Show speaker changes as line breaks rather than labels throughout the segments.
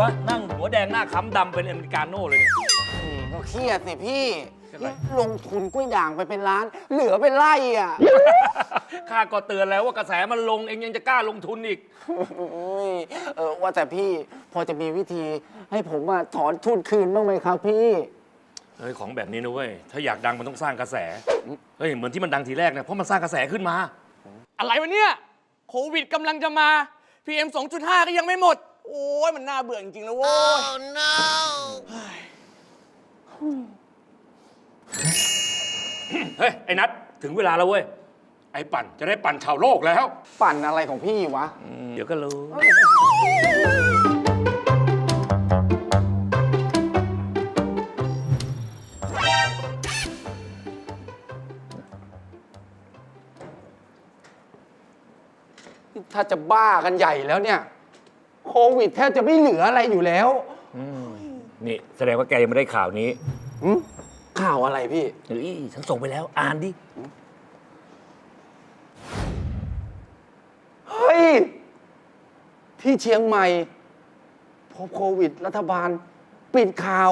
งหน้าค้ำดำเป็นอเมริกาโน่เลยเนี่ย
อืมก็เครียดสิพี่
เครียดอะไร
ลงทุนกล้วยด่างไปเป็นล้าน เหลือเป็นไร่อะ
ข้าก็เตือนแล้วว่ากระแสมันลงเองยังจะกล้าลงทุนอีก
โอ้ยเออว่าแต่พี่พอจะมีวิธีให้ผมอะถอนทุนคืนบ้างไหมครับพี่
เฮ้ยของแบบนี้นะเว้ย ถ้าอยากดังมันต้องสร้างกระแส เฮ้ยเหมือนที่มันดังทีแรกเนี่ยเพราะมันสร้างกระแสขึ้นมา
อะไรวะเนี่ย โควิดกำลังจะมา PM 2.5 ก็ยังไม่หมด โอ้ยมันน่าเบื่อจริงๆนะโว้ย
เฮ้ย ไอ้นัทถึงเวลาแล้วเว้ย ไอ้ปั่นจะได้ปั่นชาวโลกแล้ว
ปั่นอะไรของพี่วะ
เดี๋ยวก็รู้
ถ้าจะบ้ากันใหญ่แล้วเนี่ยโควิดแทบจะไม่เหลืออะไรอยู่แล้ว
นี่แสดงว่าแกยังไม่ได้ข่าวนี้
หึข่าวอะไรพี่
เฮ้ยฉันส่งไปแล้ว อ่านดิ
เฮ้ย ที่เชียงใหม่ พบโควิด รัฐบาล ปิดข่าว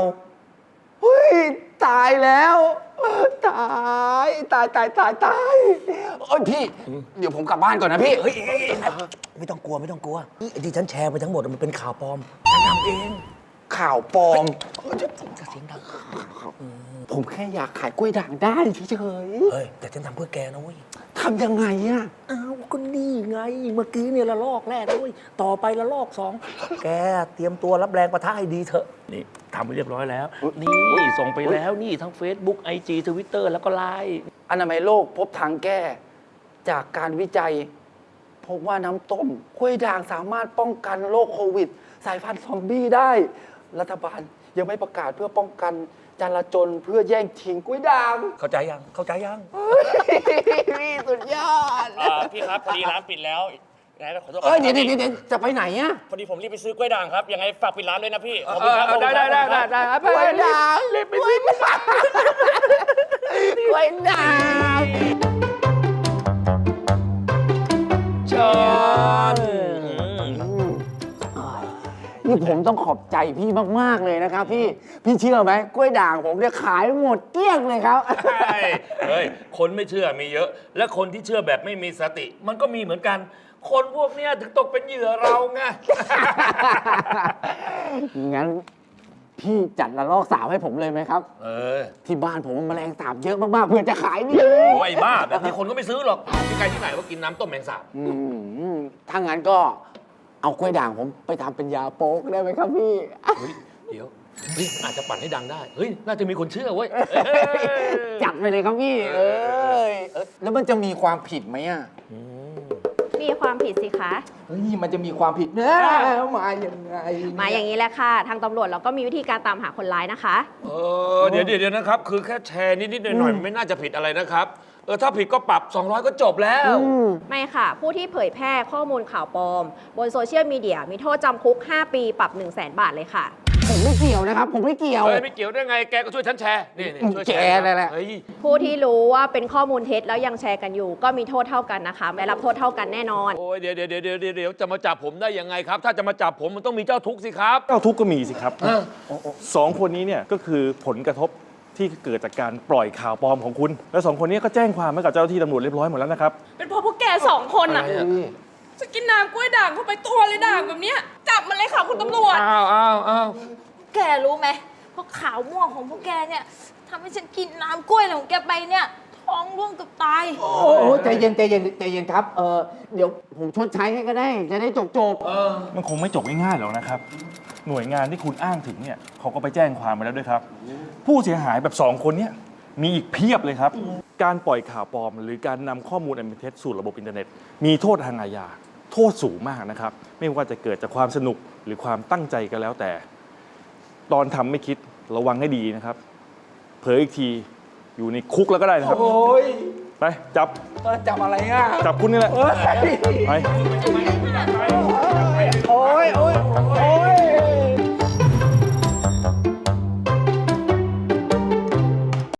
เฮ้ย ตายแล้ว ตายตายตายตายตายโอ้ยพี่ เดี๋ยวผมกลับบ้านก่อนนะพี่
เฮ้ยเฮ้ยเฮ้ยนัทไม่ต้องกลัวไม่ต้องกลัวนี่ไอ้ที่ฉันแชร์ไปทั้งหมดมันเป็นข่าวปลอมฉันทำเอง
ข่าวปลอม
จะเสียงดัง
ผมแค่อยากขายกล้วยด่างได้เฉย
เฮ้ยแต่ฉันทำเพื่อแกนะเว้ย
ๆทำยังไงอะ
อ้าว ก็นี่ไง เมื่อกี้เนี่ยละลอกแรกนะเว้ยต่อไปละลอกสองแกเตรียมตัวรับแรงประทะให้ดีเถอะ นี่ทำไปเรียบร้อยแล้ว นี่ส่งไปแล้วนี่ทั้ง Facebook IG Twitter แล้วก็ไลน์
อนามัยโลกพบทางแก้ จากการวิจัย พบว่าน้ำต้มกล้วยด่างสามารถป้องกันโรคโควิด สายพันธุ์ซอมบี้ได้ รัฐบาลยังไม่ประกาศเพื่อป้องกัน จราจนเพื่อแย่งชิงกล้วยด่าง
เข้าใจยัง เข้าใจยัง
พี่สุดยอด
อ่าพี่ครับพอดีร้านปิดแล้วยังไงก็ขอโทษครั
เอ้ยเดี๋ยวเดี๋ยวเดี๋ยวจะไปไหนอะ
พอดีผมรีบไปซื้อกล้วยด่างครับยังไงฝากปิดร้านด้วยนะพี่ขอบคุณครับ
ได้ได้ได้ได้ได้
กล้วยด่างกล้ว นี่ผมต้องขอบใจพี่มากๆเลยนะครับพี่ พี่เชื่อไหมกล้วยด่างผมเนี่ยขายหมดเกลี้ยงเลยครับ
เฮ้ย คนไม่เชื่อมีเยอะ และคนที่เชื่อแบบไม่มีสติ มันก็มีเหมือนกัน คนพวกเนี้ยถึงตกเป็นเหยื่อเราไง
งั้นพี่จัดละลอกสาวให้ผมเลยไหมครับ
เออ
ที่บ้านผมมันแมลงสาบเยอะมากๆเพื่อจะขายดี
โอ้ยบ้า แบบนี้คนก็ไม่ซื้อหรอกที่ใครที่ไหนว่ากินน้ำต้มแมงสาบ
อืมถ้างั้นก็ เอากล้วยด่างผมไปทำเป็นยาโป๊กได้ไหมครับพี่
เฮ้ยเดี๋ยวเฮ้ยอาจจะปั่นให้ดังได้ เฮ้ย น่าจะมีคนเชื่อเว้ย
จัดไปเลยครับพี่ เอ้ยเอ้ยแล้วมันจะมีความผิดไหมอะ
มีความผิดสิคะ
เฮ้ยมันจะมีความผิดเนี่ยมายังไง
มาอย่างนี้แหละค่ะ ทางตำรวจเราก็มีวิธีการตามหาคนร้ายนะคะ
เออเดี๋ยวเดี๋ยวเดี๋ยวนะครับ คือแค่แชร์นิดๆหน่อยๆมันไม่น่าจะผิดอะไรนะครับ เออถ้าผิดก็ปรับ 200 ก็จบแล้ว
ไม่ค่ะ ผู้ที่เผยแพร่ข้อมูลข่าวปลอม บนโซเชียลมีเดียมีโทษจำคุก 5 ปีปรับ 1 0 0 0 0แบาทเลยค่ะ
ผมไม่เกี่ยวนะครับ ผมไม่เกี่ยว
เฮ้ยไม่เกี่ยวได้ไงแกก็ช่วยฉันแชร์นี่นี่ช่วยแชร์
แกนั่นแหละ
เฮ้ย
ผู้ที่รู้ว่าเป็นข้อมูลเท็จแล้วยังแชร์กันอยู่ ก็มีโทษเท่ากันนะคะได้รับโทษเท่ากันแน่นอน
โอ้ยเดี๋ยวเดี๋ยวเดี๋ยวเดี๋ยวเดี๋ยวจะมาจับผมได้ยังไงครับ ถ้าจะมาจับผมมันต้องมีเจ้าทุกข์สิครับ
เจ้าทุกข์ก็มีสิครับสองคนนี้เนี่ยก็คือผลกระทบ ที่เกิดจากการปล่อยข่าวปลอมของคุณ แล้วสองคนนี้ก็แจ้งความไว้กับเจ้าหน้าที่ตำรวจเรียบร้อยหมดแล้วนะครับ
เป็นเพราะพวกแกสองคนอะ
อะไรอะ
จะกินน้ำกล้วยด่างเข้าไปตัวเลยด่างแบบเนี้ยจับมันเลยค่ะคุณตำรวจ
อ้าวอ้าวอ้าว
แกรู้ไหมเพราะขาวม่วงของพวกแกเนี่ยทำให้ฉันกินน้ำกล้วยของแกไปเนี่ย ท้องร่วงเกับตาย
โอ้โหใจเย็นใจเย็นใจเย็นครับเออเดี๋ยวผมชดใช้ให้ก็ได้ จะได้จบจบๆ
มันคงไม่จบง่ายๆหรอกนะครับ หน่วยงานที่คุณอ้างถึงเนี่ยเขาก็ไปแจ้งความมาแล้วด้วยครับ ผู้เสียหายแบบสองคนเนี่ยมีอีกเพียบเลยครับ การปล่อยข่าวปลอม หรือการนำข้อมูลอันเป็นเท็จสู่ระบบอินเทอร์เน็ต มีโทษทางอาญาโทษสูงมากนะครับ ไม่ว่าจะเกิดจากความสนุกหรือความตั้งใจก็แล้วแต่ ตอนทำไม่คิดระวังให้ดีนะครับ เผลออีกทีอยู่ในคุกแล้วก็ได้นะครับ
โอ้ย
ไปจับ
เออจับอะไรอะ
จับคุณนี่แหละ
เอ้ย
ไป
โอ้ยโอ้ยโอ้ย